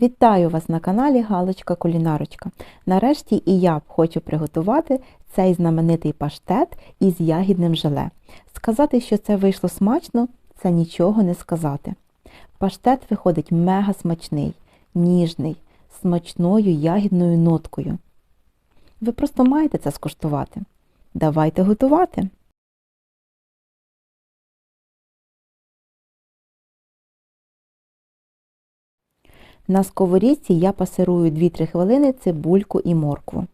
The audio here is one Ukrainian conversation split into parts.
Вітаю вас на каналі Галочка Кулінарочка. Нарешті і я хочу приготувати цей знаменитий паштет із ягідним желе. Сказати, що це вийшло смачно, це нічого не сказати. Паштет виходить мега смачний, ніжний, смачною ягідною ноткою. Ви просто маєте це скуштувати. Давайте готувати! На сковорідці я пасирую 2-3 хвилини цибульку і моркву.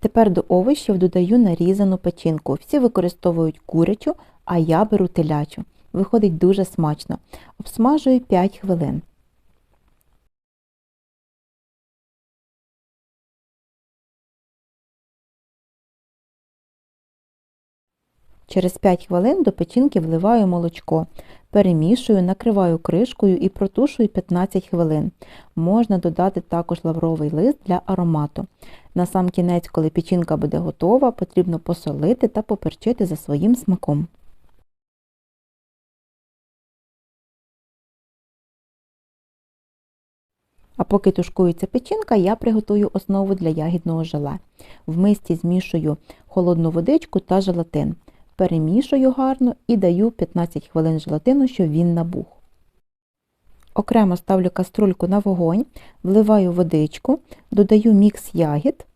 Тепер до овочів додаю нарізану печінку. Всі використовують курячу, а я беру телячу. Виходить дуже смачно. Обсмажую 5 хвилин. Через 5 хвилин до печінки вливаю молочко, перемішую, накриваю кришкою і протушую 15 хвилин. Можна додати також лавровий лист для аромату. На сам кінець, коли печінка буде готова, потрібно посолити та поперчити за своїм смаком. А поки тушкується печінка, я приготую основу для ягідного желе. В мисці змішую холодну водичку та желатин перемішую гарно і даю 15 хвилин желатину, щоб він набух. Окремо ставлю каструльку на вогонь, вливаю водичку, додаю мікс ягід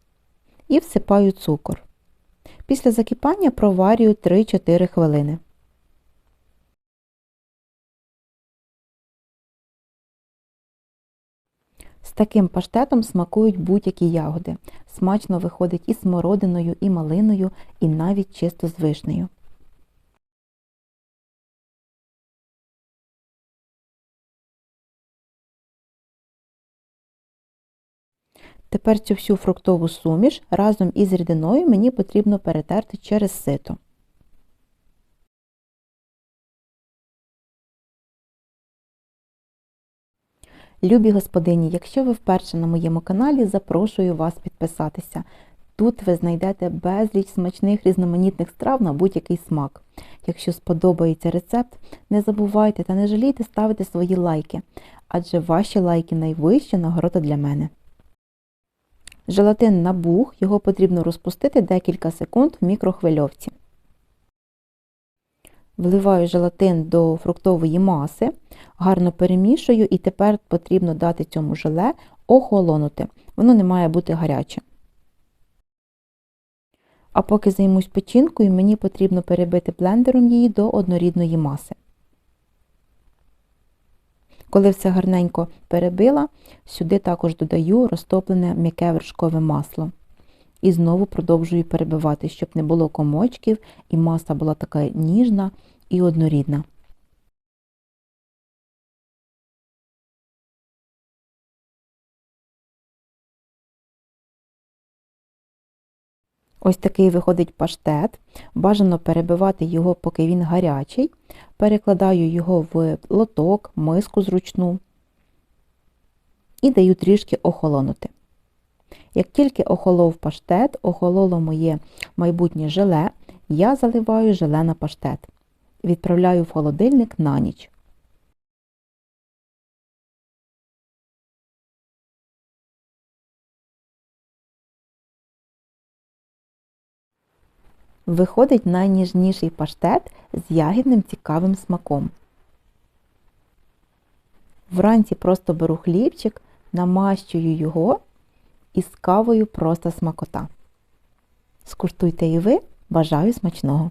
і всипаю цукор. Після закипання проварюю 3-4 хвилини. Таким паштетом смакують будь-які ягоди. Смачно виходить і смородиною, і малиною, і навіть чисто з вишнею. Тепер цю всю фруктову суміш разом із рідиною мені потрібно перетерти через сито. Любі господині, якщо ви вперше на моєму каналі, запрошую вас підписатися. Тут ви знайдете безліч смачних різноманітних страв на будь-який смак. Якщо сподобається рецепт, не забувайте та не жалійте ставити свої лайки, адже ваші лайки найвища нагорода для мене. Желатин набух, його потрібно розпустити декілька секунд в мікрохвильовці. Вливаю желатин до фруктової маси, гарно перемішую і тепер потрібно дати цьому желе охолонути. Воно не має бути гаряче. А поки займусь печінкою, мені потрібно перебити блендером її до однорідної маси. Коли все гарненько перебила, сюди також додаю розтоплене м'яке вершкове масло. І знову продовжую перебивати, щоб не було комочків і маса була така ніжна і однорідна. Ось такий виходить паштет. Бажано перебивати його, поки він гарячий. Перекладаю його в лоток, миску зручну і даю трішки охолонути. Як тільки охолов паштет, охололо моє майбутнє желе, я заливаю желе на паштет. Відправляю в холодильник на ніч. Виходить найніжніший паштет з ягідним цікавим смаком. Вранці просто беру хлібчик, намащую його і з кавою просто смакота. Скуштуйте і ви, бажаю смачного!